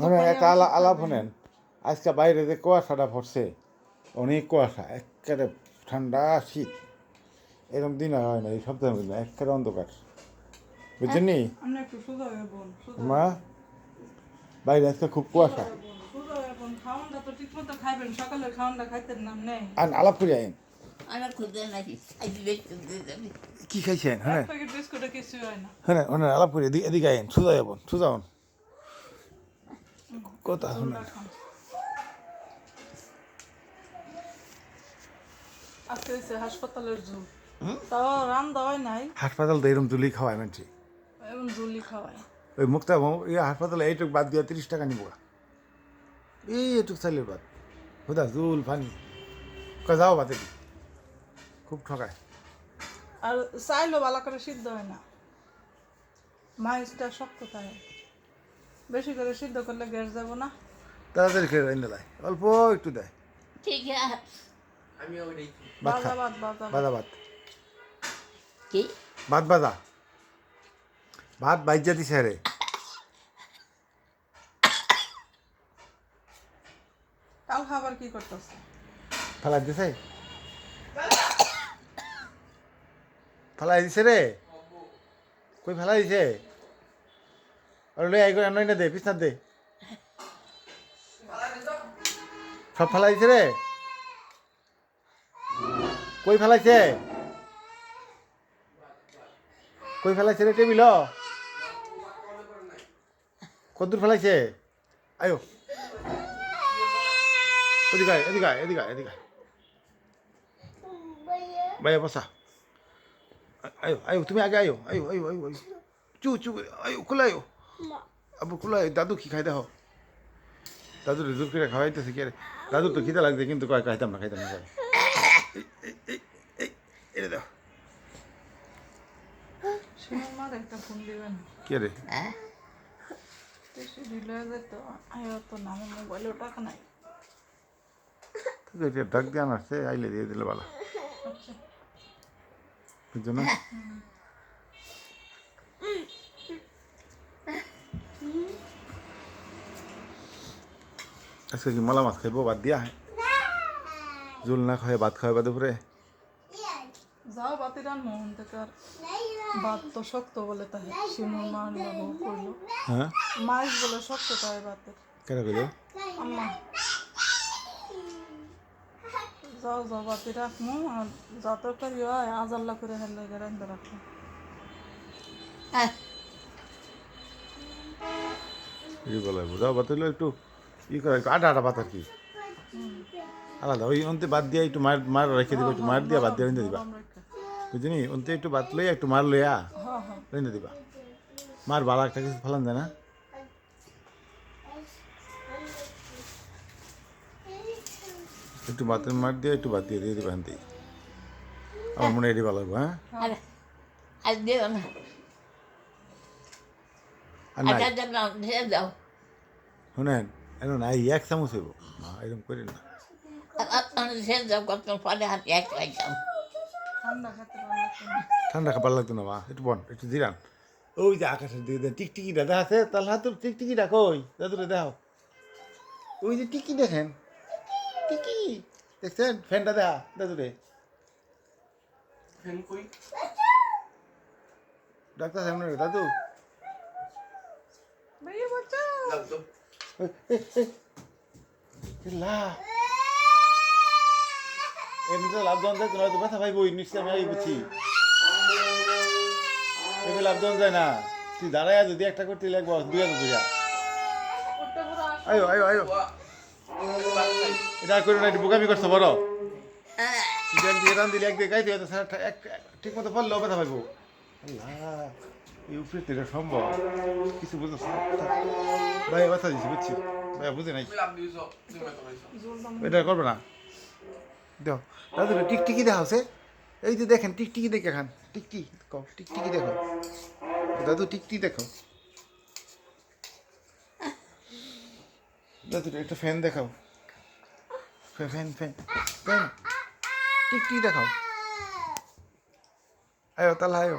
শোনেন একটা আলা আলাপ শোনেন আজকে বাইরে যে কুয়াশাটা পড়ছে অনেক কুয়াশা একেবারে ঠান্ডা শীত। এরকম দিন আর হয় না এই সপ্তাহের মধ্যে একেবারে অন্ধকার। বুঝছেন মা বাইরে আজকে খুব কুয়াশা। আর আলাপ করে আইন। কি খাইছেন? হ্যাঁ। হয় না। হ্যাঁ ওনার আলাপ করে এদিকে এদিকে আইন সোজা যাবন হন। কথা শোনেন হাসপাতাল তো এরকম তুলি খাওয়ায় মানছি ঝুলি খাওয়ায়। ওই মুক্তা ইয়ে হাসপাতালে এইটুক বাদ দিয়ে তিরিশ টাকা নিব এই এটুক চাইলের বাদ। হুদা জুল ফানি। যাও বাতে দি। খুব ঠকায়। আর চাইলেও ভালো করে সিদ্ধ হয় না। মাইসটা শক্ত থাকে। বেশি করে সিদ্ধ করলে গ্যাস যাব না। তাড়াতাড়ি খেয়ে এনে দেয় অল্প একটু দেয় ঠিক আছে। ভাত বাজা ভাত ভাত। বাদা ভাত। কি? ভাত বাজা ভাত বাইজা দিছে রে। কাল খাবার কি করতেছে? ফেলাই দিছে? ফেলাই দিছে রে। কই ফেলাই দিছে? লই আই করে আনাই না দে পিছনা দে। সব ফেলাই দিছে রে? কই ফেলাইছে? কই ফেলাইছে রে টেবিল? কদ্দূর ফেলাইছে? আয়ো। এদিকে এদিকে এদিকে এদিকে। ভাইয়া, বসা। আয়ো আয়ো, তুমি আগে আয়ো আয়ো আয়ো আয়ো আয়ো। চু চু আয়ো, খোলা আয়ো। আবু খোলা দাদু কি খাই দাও দাদু রিজুর করে খাওয়াইতেছে কি রে? দাদু তো খিদে লাগছে কিন্তু কয় খাইতাম না খাইতাম না এটা দাও। কে রে? হ্যাঁ? হয়ে ডাক দিয়ে আনাচ্ছে আইলে দিয়ে দিলে ভালো। আচ্ছা। বুঝছ না? আজকে কি মলা মাছ খাইবো বাদ দিয়া। জোল না খাই ভাত খাওয়াই বাদে পরে যাও বাতি রান মোহন থেকে আর ভাত তো শক্ত বলে তাই শিমুর মা আনলো বউ করল। হ্যাঁ? মাছ বলে শক্ত তাই ভাতের কেন কইলো? আম্মা। যাও যাও বাতি রাখমু আর যা তরকারি হয় আজ আল্লাহ করে হেলে রান্ধে রাখব এই বলে বুঝাও বাতিল একটু। ই করে আটা আটা পাতা কি। আলাদা ওই অন্তে বাদ দিয়ে একটু মার মার রেখে দিবা একটু মার দিয়া বাদ দিয়ে রেঁধে দিবা। বুঝলি? অন্তে একটু বাদ লইয়া একটু মার লইয়া রেঁধে দিবা। মার বালা একটা কিছু ফেলান যায় না। একটু বাতের মার দিয়ে একটু বাদ দিয়ে দিয়ে দিবা হান্তি আমার মনে এটি ভালো হ্যাঁ? আর দিও না। আর দাও। শুনেন এখন নাই এক চামচ হইব। না এরকম করি না। হাতে ঠান্ডা না। খাবার লাগতো না মা একটু বন একটু জিরান। ওই যে আকাশের দিকে দেন টিকটিকিটা দেখা আছে তাহলে হাতের টিকটিকিটা কই? দাদুরে দেখাও। ওই যে টিকি দেখেন টিকি দেখছেন? ফ্যানটা দেখা দাদুরে। ডাক্তার সাহেব না দাদু। ভাইয়া বাচ্চা লাগতো লা। এমনি তো লাভ যায় তোমার তো ব্যথা পাইবই নিশ্চয় আমি বুঝছি। এমনি লাভ দেওয়া যায় না। তুই দাঁড়ায় যদি একটা করতে লাগবো দুই হাজার আস- আয়ো আয়ো আয়ো। এটা করে না বোকামি করছ বড়। একদিকে রান দিলে একদিকে গাইতে ঠিক মতো পড়লেও ব্যথা পাইবো। আল্লাহ। এই উপরে তো এটা সম্ভব। কিছু বুঝো ভাই ব্যথা দিচ্ছি বুঝছি। ভাই বুঝে নাই। দিছো এটা করবে না। দেখো দাদু টিকটিকি দেখাও সে এই যে দেখেন টিকটিকি দেখে খান। টিকটি কও টিকটিকি দেখো। দাদু টিকটি দেখো। দাদু একটা ফ্যান দেখাও। Fan fan fan fan. টিকটি দেখাও। আয়ো তাহলে আয়ো।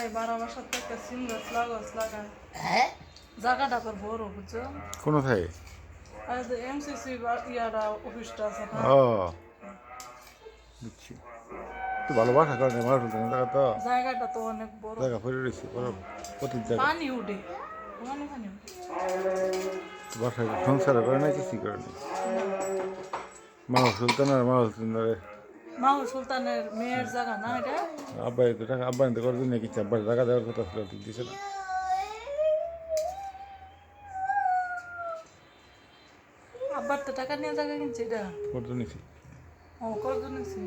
বালাই বারো বছর থেকে সিম গাছ লাগাস লাগায় হ্যাঁ? জায়গাটা আবার বড় বুঝছ? কোনো থাকে আর যে এমসিসি ইয়ারা অফিসটা আছে ও। বুঝছি। তো ভালোবাসা করে না মানুষ জায়গা তো। জায়গাটা তো অনেক বড়। জায়গা পড়ে রয়েছে বড় প্রতি জায়গা। পানি উঠে। পানি পানি উঠে। বাসায় সংসার করে সুলতান আর সুলতানের মাহুর সুলতানের মেয়ের জায়গা না এটা? আব্বাই তো টাকা আব্বাই তো করে দিন কিছু আব্বার টাকা দেওয়ার কথা ছিল ঠিক দিছে না। আব্বার তো টাকা নিয়ে জায়গা কিনছে এটা? করতে নিছি ও করতো নিছি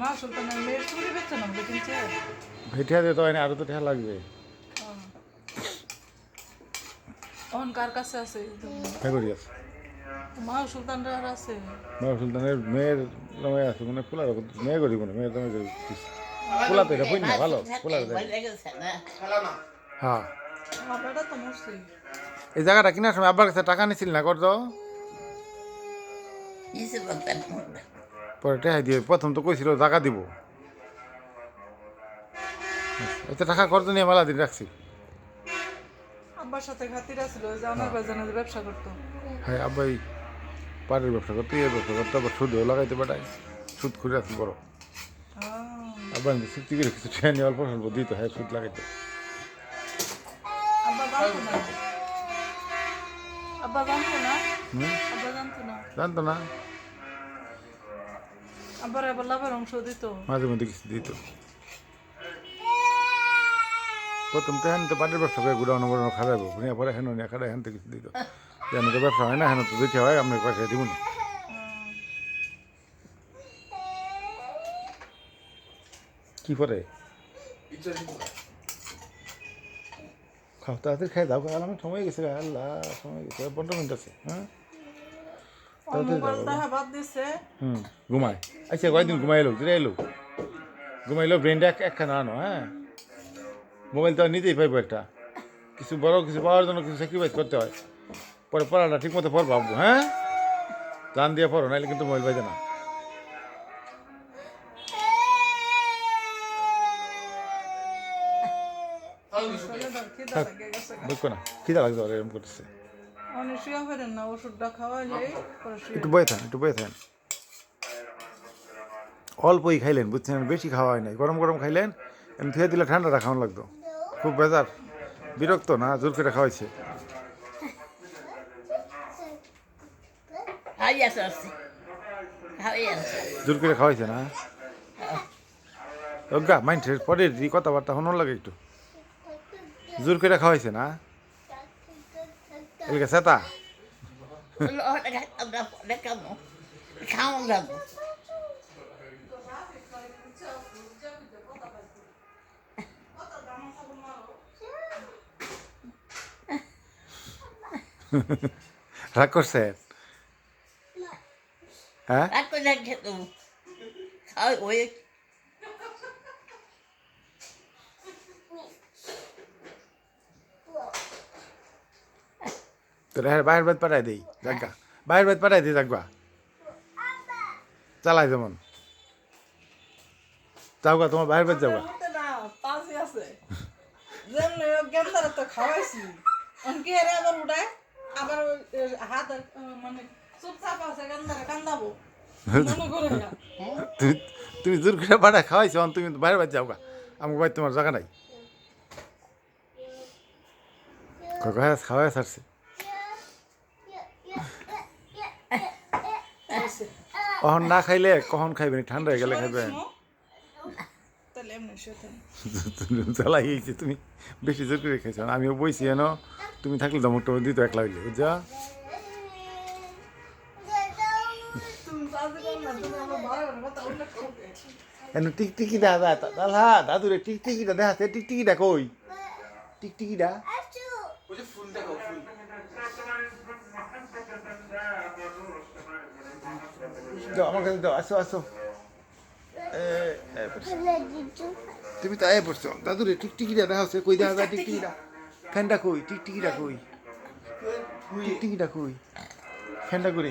মা সুলতানের মেয়ের চুরি বেচছে না বলে কিনছে? ভেটিয়া তো আরও তো টাকা লাগবে। অন কার কাছে আছে আছে। মা সুলতানরা আছে। মামা সুলতানের মেয়ের নামে আছে মানে ফুলার মেয়ে করি মনে মেয়ের নামে ফুলা তো এটা না ভালো ফুলা হ্যাঁ। বাবাটা তো মরছে এই জায়গাটা কিনার সময় আব্বার কাছে টাকা নিছিল না করতো পরে টাকা দিয়ে প্রথম তো কইছিল টাকা দিব। এত টাকা করতো নিয়ে মেলা দিন রাখছি। আব্বার সাথে খাতির আছিল যে আমার ব্যবসা করতো। হ্যাঁ আব্বাই পাড়ের ব্যবসা করতে এই ব্যবসা করতে আবার সুদও লাগাইতে পাঠায়। সুদ খুঁজে আছে বড়। আব্বা চুক্তি করে কিছু ট্রেন নেওয়ার ফসল দিত হ্যাঁ সুদ লাগাইতে। জানতো না? আব্বার আবার লাভের অংশ দিত? মাঝে মধ্যে কিছু দিত। প্রথম তো হ্যান তো পাটের ব্যবসা করে গুড়ানো গুড়ানো খারাপ পরে হ্যান তো কিছু দিত। যেন তো ব্যবসা হয় না হেন তো দিতে হয় আপনার পয়সা দিব না। কি করে? খাও তাড়াতাড়ি খাই দাও কাল আমার সময় গেছে আল্লাহ সময় গেছে পনেরো মিনিট আছে হ্যাঁ? ঘুমায়। আচ্ছা কয়েকদিন ঘুমাইলো ফিরে এলো? ঘুমাইলো ব্রেনটা এক একখানা আনো হ্যাঁ? মোবাইল তো নিতেই পাইবো একটা। কিছু বড় কিছু পাওয়ার জন্য কিছু স্যাক্রিফাইস করতে হয়। পরে পড়াটা ঠিক মতো পড় ভাববো হ্যাঁ? জান দিয়ে পড়ো নাহলে কিন্তু মোবাইল পাইবে না। খিদা বুঝব না লাগছে ওর এরকম করতেছে। পরে একটু বয়ে একটু অল্পই খাইলেন বুঝছেন? বেশি খাওয়া হয় নাই। গরম গরম খাইলেন এমনি ধুয়ে দিলে ঠান্ডাটা খাওয়ান লাগতো। খুব বেজার। বিরক্ত না জোর করে খাওয়াইছে। জোর করে খাওয়াইছে না? অজ্ঞা মাইন্ডের পরের যে কথাবার্তা হনোর লাগে একটু। জোর করে খাওয়াইছে না? এলাকা সেতা? খাওয়া যাব। রাগ করছেন হ্যাঁ রাগ করে রাখছে তো খাওয়া ওই তোর হ্যাঁ বাইরের বাদ পাঠাই দেই জাগা বাইরের বাদ পাঠাই দিই জাগবা চালাই যেমন যাওগা তোমার বাইরের বাদ যাওগা মতে না পাশে আছে যেমন গেন্দারে তো খাওয়াইছি অনকি এর আবার উঠায় আবার ওই, এ, হাত আ, মানে না। তুমি তুমি জোর করে পাঠায় খাওয়াইছো তুমি বাইরের বাদ যাওগা আমাকে বাড়ি তোমার জায়গা নাই। খাওয়াই ছাড়ছে। কখন না খাইলে কখন খাইবেন? ঠান্ডা হয়ে গেলে খাইবেন থাকি। জ্বালাই গেছে তুমি। বেশি জোর করে খাইছো আমিও বইছি এনো। তুমি থাকলে দমকটা দিত একলা হইলে বুঝছা? এন টিকটিকি দেখা দাদা দাদুরে টিকটিকিটা দেখাচ্ছে টিকটিকিটা কই? টিকটিকিটা? আমার কাছে দাও আসো আসো। এ, এ, পড়ছো। তুমি তো আয় পড়ছো। দাদুরে টিকটিকিটা দেখাচ্ছে কই দেখা যায় টিকটিকিটা? ফ্যানটা কই? টিকটিকিটা কই? টিকটিকিটা কই? ফ্যানটা করে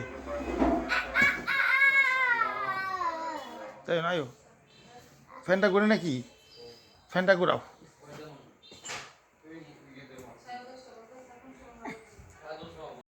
তাই না আয়ো? ফ্যানটা ঘুরে নাকি? ফ্যানটা ঘোরাও।